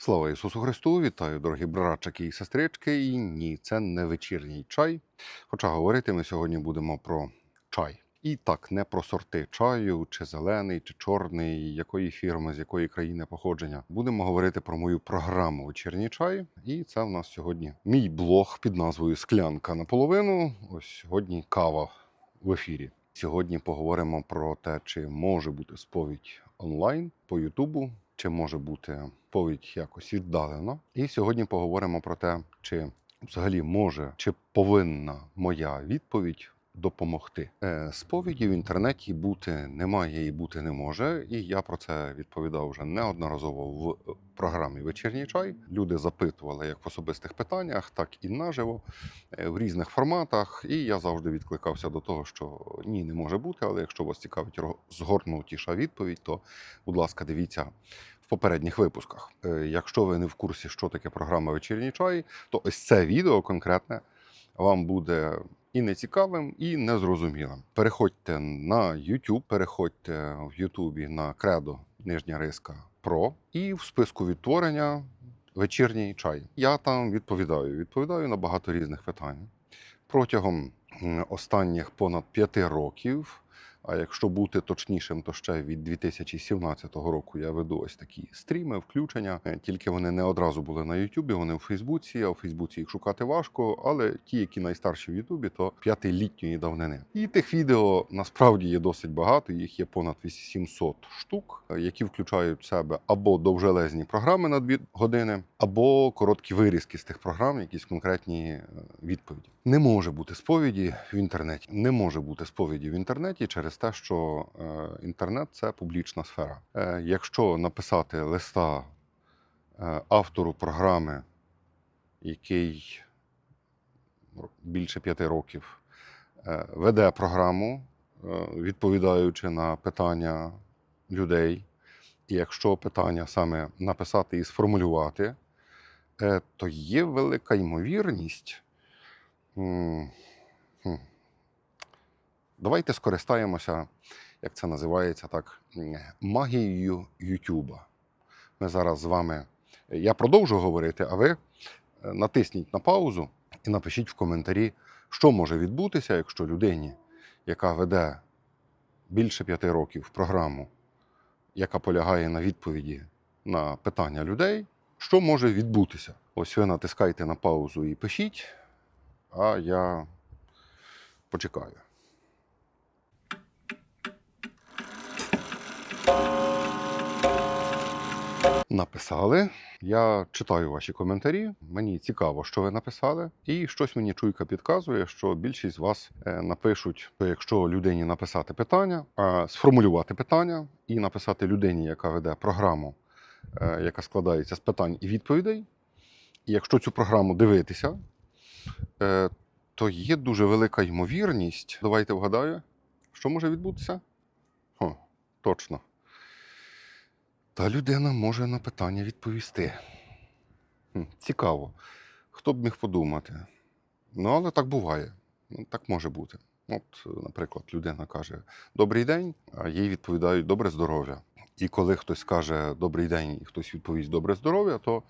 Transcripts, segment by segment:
Слава Ісусу Христу! Вітаю, дорогі братчики і сестрички. І ні, це не вечірній чай. Хоча говорити ми сьогодні будемо про чай. І так, не про сорти чаю, чи зелений, чи чорний, якої фірми, з якої країни походження. Будемо говорити про мою програму вечірній чай. І це в нас сьогодні мій блог під назвою Склянка наполовину. Ось сьогодні кава в ефірі. Сьогодні поговоримо про те, чи може бути сповідь онлайн по Ютубу, чи може бути повідь якось віддалена. І сьогодні поговоримо про те, чи взагалі може чи повинна моя відповідь допомогти. Е, Сповіді в інтернеті бути немає і бути не може. І я про це відповідав вже неодноразово в програмі Вечірній чай. Люди запитували як в особистих питаннях, так і наживо е, в різних форматах. І я завжди відкликався до того, що ні, не може бути. Але якщо вас цікавить ро- згорнутіша відповідь, то будь ласка, дивіться попередніх випусках. Е, Якщо ви не в курсі, що таке програма Вечірній чай, то ось це відео конкретне вам буде і нецікавим, і незрозумілим. Переходьте на YouTube, переходьте в YouTube на кредо нижня риска Про і в списку відтворення вечірній чай. Я там відповідаю. Відповідаю на багато різних питань. Протягом останніх понад п'яти років. А якщо бути точнішим, то ще від 2017 року я веду ось такі стріми, включення. Е, Тільки вони не одразу були на Ютубі, вони у Фейсбуці, а у Фейсбуці їх шукати важко. Але ті, які найстарші в Ютубі, то п'ятилітньої давнини. І тих відео насправді є досить багато. Їх є понад 700 штук, е, які включають в себе або довжелезні програми на 2 години, або короткі вирізки з тих програм, якісь конкретні е, відповіді. Не може бути сповіді в інтернеті. Не може бути сповіді в інтернеті через те, що е, інтернет це публічна сфера. Е, якщо написати листа е, автору програми, який більше п'яти років веде програму, відповідаючи на питання людей, і якщо питання саме написати і сформулювати, то є велика ймовірність. Давайте скористаємося, як це називається так, магією Ютуба. Ми зараз з вами. Я продовжу говорити, а ви е, натисніть на паузу і напишіть в коментарі, що може відбутися, якщо людині, яка веде більше п'яти років програму, яка полягає на відповіді на питання людей, що може відбутися. Ось ви натискайте на паузу і пишіть, а я почекаю. Написали. Я читаю ваші коментарі. Мені цікаво, що ви написали. І щось мені чуйка підказує, що більшість з вас е, напишуть, що якщо людині написати питання, сформулювати питання і написати людині, яка веде програму, е, яка складається з питань і відповідей. І якщо цю програму дивитися, то є дуже велика ймовірність. Давайте вгадаю, що може відбутися? О, точно. Та людина може на питання відповісти. Цікаво. Хто б міг подумати? Ну, але так буває. Ну, так може бути. От, е, наприклад, людина каже Добрий день, а їй відповідають добре здоров'я. І коли хтось каже Добрий день і хтось відповість добре здоров'я, то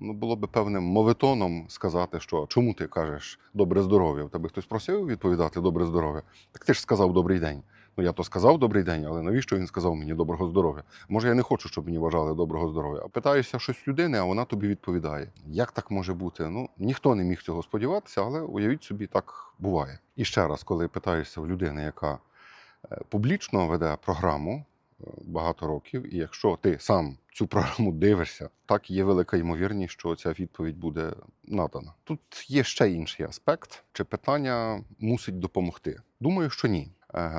ну, було б певним моветоном сказати, що чому ти кажеш добре здоров'я? У тебе хтось просив відповідати добре здоров'я? Так ти ж сказав добрий день. Ну я то сказав добрий день, але навіщо він сказав мені доброго здоров'я? Може, я не хочу, щоб мені вважали доброго здоров'я. А питаєшся щось людини, а вона тобі відповідає. Як так може бути? Ну ніхто не міг цього сподіватися, але уявіть собі, так буває. І ще раз, коли питаєшся в людини, яка е, публічно веде програму багато років, і якщо ти сам цю програму дивишся, так є велика ймовірність, що ця відповідь буде надана. Тут є ще інший аспект, чи питання мусить допомогти. Думаю, що ні.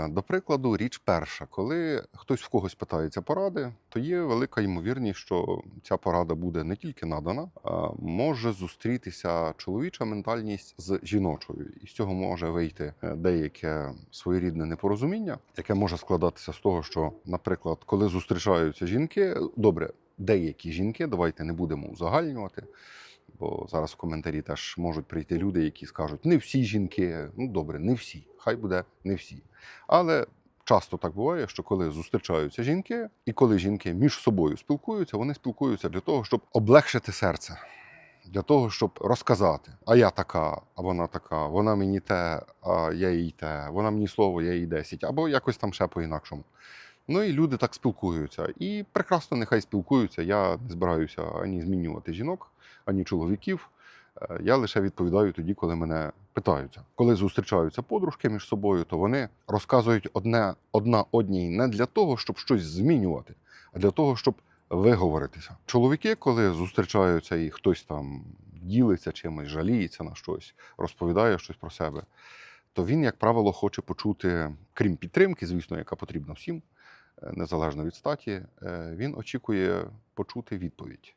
До прикладу, річ перша, коли хтось в когось питається поради, то є велика ймовірність, що ця порада буде не тільки надана, а може зустрітися чоловіча ментальність з жіночою, і з цього може вийти е, деяке своєрідне непорозуміння, яке може складатися з того, що, наприклад, коли зустрічаються жінки, добре, деякі жінки, давайте не будемо узагальнювати. Бо зараз в коментарі теж можуть прийти люди, які скажуть, не всі жінки, ну добре, не всі, хай буде не всі. Але часто так буває, що коли зустрічаються жінки, і коли жінки між собою спілкуються, вони спілкуються для того, щоб облегшити серце, для того, щоб розказати: а я така, а вона така, вона мені те, а я їй те, вона мені слово, я їй десять, або якось там ще по-інакшому. Ну і люди так спілкуються. І прекрасно нехай спілкуються. Я не збираюся ані змінювати жінок, ані чоловіків. Е, Я лише відповідаю тоді, коли мене питаються. Коли зустрічаються подружки між собою, то вони розказують одне одна одній не для того, щоб щось змінювати, а для того, щоб виговоритися. Чоловіки, коли зустрічаються і хтось там ділиться чимось, жаліється на щось, розповідає щось про себе, то він, як правило, хоче почути, крім підтримки, звісно, яка потрібна всім, е, незалежно від статі, е, він очікує почути відповідь,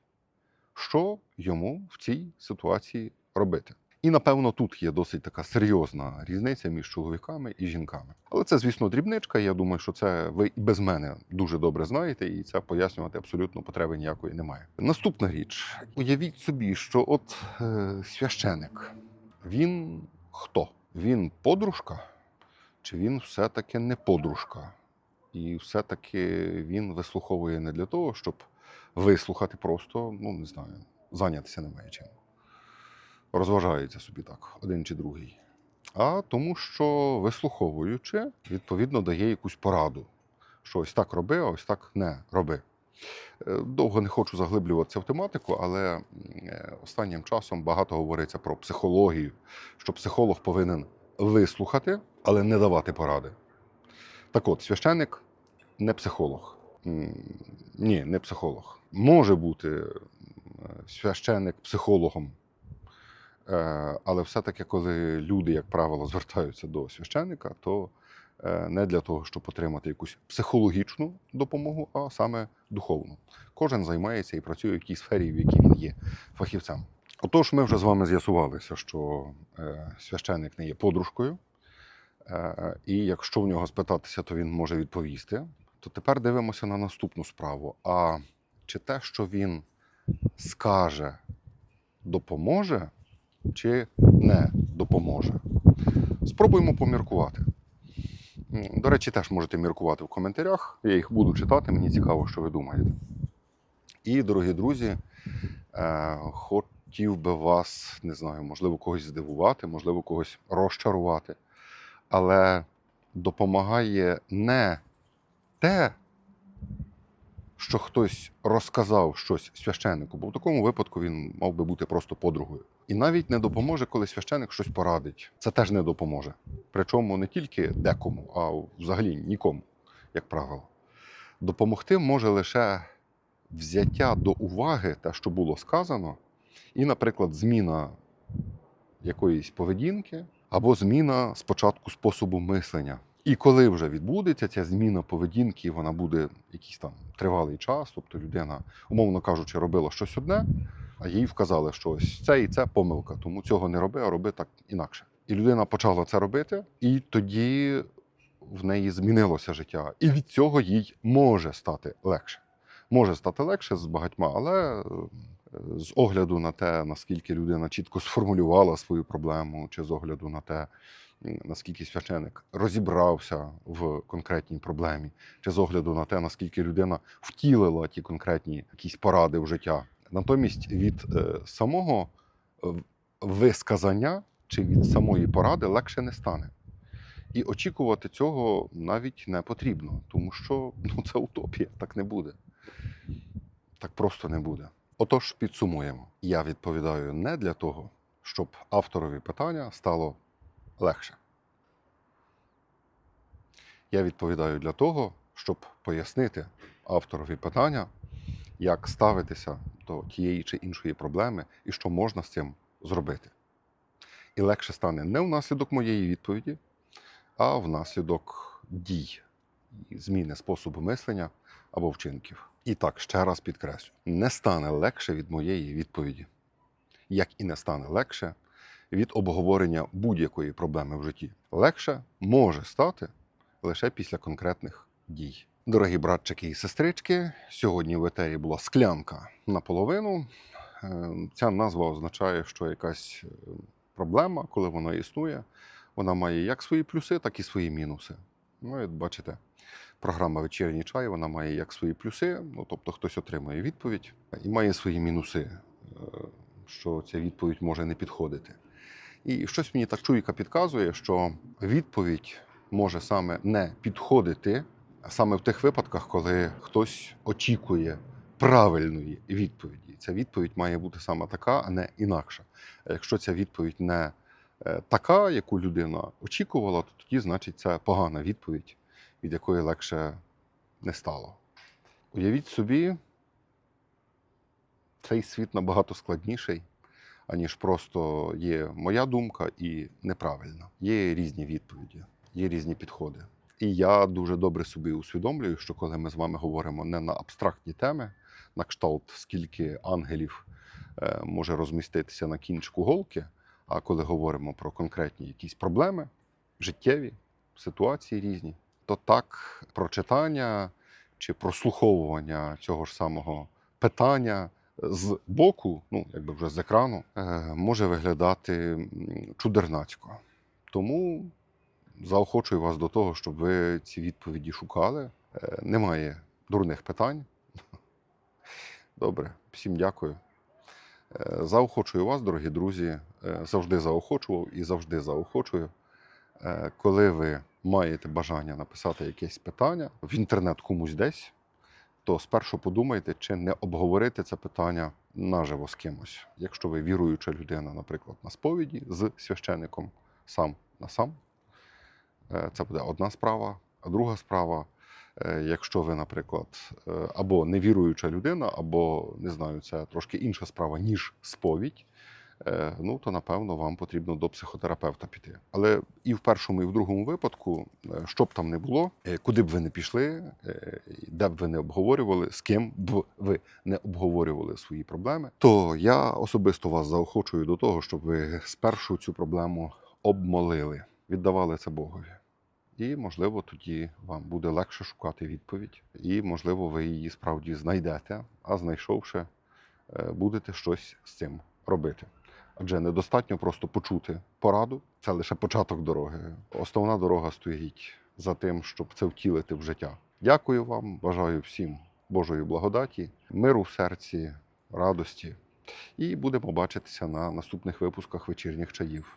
що йому в цій ситуації робити. І напевно тут є досить така серйозна різниця між чоловіками і жінками. Але це, звісно, дрібничка. Я думаю, що це ви і без мене дуже добре знаєте, і це пояснювати абсолютно потреби ніякої немає. Наступна річ: уявіть собі, що от е, священик, він хто? Він подружка, чи він все-таки не подружка? І все-таки він вислуховує не для того, щоб вислухати просто, ну не знаю, зайнятися немає чим. Розважається собі так, один чи другий. А тому, що вислуховуючи, відповідно дає якусь пораду. Що ось так роби, а ось так не роби. Е, Довго не хочу заглиблюватися в тематику, але е, останнім часом багато говориться про психологію, що психолог повинен вислухати, але не давати поради. Так от, священник не психолог. Ні, не психолог. Може бути е, священник психологом, Е, але все-таки, коли люди, як правило, звертаються до священника, то е, не для того, щоб отримати якусь психологічну допомогу, а саме духовну. Кожен займається і працює в тій сфері, в якій він є фахівцем. Отож, ми вже з вами з'ясувалися, що священник не є подружкою, і якщо в нього спитатися, то він може відповісти. То тепер дивимося на наступну справу. А чи те, що він скаже, допоможе, чи не допоможе? Спробуємо поміркувати. До речі, теж можете міркувати в коментарях. Я їх буду читати, мені цікаво, що ви думаєте. І, дорогі друзі, е, хотів би вас, не знаю, можливо, когось здивувати, можливо, когось розчарувати. Але допомагає не те, що хтось розказав щось священнику, бо в такому випадку він мав би бути просто подругою. І навіть не допоможе, коли священик щось порадить. Це теж не допоможе. Причому не тільки декому, а взагалі нікому, як правило. Допомогти може лише взяття до уваги те, що було сказано, і, наприклад, зміна якоїсь поведінки або зміна спочатку способу мислення. І коли вже відбудеться ця зміна поведінки, вона буде якийсь там тривалий час, тобто людина, умовно кажучи, робила щось одне, а їй вказали, що ось це і це помилка, тому цього не роби, а роби так інакше. І людина почала це робити, і тоді в неї змінилося життя. І від цього їй може стати легше. Може стати легше з багатьма, але е, з огляду на те, наскільки людина чітко сформулювала свою проблему, чи з огляду на те, наскільки священик розібрався в конкретній проблемі, чи з огляду на те, наскільки людина втілила ті конкретні якісь поради в життя. Натомість від е, самого е, висказання чи від самої поради легше не стане. І очікувати цього навіть не потрібно, тому що ну, це утопія, так не буде. Так просто не буде. Отож, підсумуємо. Я відповідаю не для того, щоб авторові питання стало легше. Я відповідаю для того, щоб пояснити авторові питання, як ставитися до тієї чи іншої проблеми і що можна з цим зробити. І легше стане не внаслідок моєї відповіді, а внаслідок дій, зміни способу мислення або вчинків. І так, ще раз підкреслю: не стане легше від моєї відповіді, як і не стане легше від обговорення будь-якої проблеми в житті. Легше може стати лише після конкретних дій. Дорогі братчики і сестрички, сьогодні в етері була склянка наполовину. Е, Ця назва означає, що якась е, проблема, коли вона існує, вона має як свої плюси, так і свої мінуси. Ну, і бачите, програма вечірній чай вона має як свої плюси, ну тобто хтось отримує відповідь, і має свої мінуси, е, що ця відповідь може не підходити. І щось мені так чуйка підказує, що відповідь може саме не підходити саме в тих випадках, коли хтось очікує правильної відповіді. Ця відповідь має бути саме така, а не інакша. Якщо ця відповідь не е, така, яку людина очікувала, то тоді, значить, це погана відповідь, від якої легше не стало. Уявіть собі, цей світ набагато складніший, аніж просто є моя думка і неправильна. Є різні відповіді, є різні підходи. І я дуже добре собі усвідомлюю, що коли ми з вами говоримо не на абстрактні теми, на кшталт, скільки ангелів е, може розміститися на кінчику голки, а коли говоримо про конкретні якісь проблеми, життєві ситуації різні, то так прочитання чи прослуховування цього ж самого питання з боку, ну якби вже з екрану, е, може виглядати чудернацько. Тому заохочую вас до того, щоб ви ці відповіді шукали. Е, Немає дурних питань. Добре, всім дякую. Е, Заохочую вас, дорогі друзі. Завжди заохочував і завжди заохочую. Коли ви маєте бажання написати якесь питання в інтернет комусь десь, то спершу подумайте, чи не обговорити це питання наживо з кимось. Якщо ви віруюча людина, наприклад, на сповіді з священником сам на сам, Е, Це буде одна справа. А друга справа, е, якщо ви, наприклад, е, або невіруюча людина, або не знаю, це трошки інша справа, ніж сповідь. Е, Ну, то напевно вам потрібно до психотерапевта піти. Але і в першому, і в другому випадку, е, що б там не було, е, куди б ви не пішли, де б ви не обговорювали, з ким б ви не обговорювали свої проблеми, то я особисто вас заохочую до того, щоб ви спершу цю проблему обмолили віддавали це Богові. І, можливо, тоді вам буде легше шукати відповідь, і, можливо, ви її справді знайдете, а знайшовши, будете щось з цим робити. Адже недостатньо просто почути пораду, це лише початок дороги. Основна дорога стоїть за тим, щоб це втілити в життя. Дякую вам, бажаю всім Божої благодаті, миру в серці, радості. І будемо бачитися на наступних випусках вечірніх чаїв.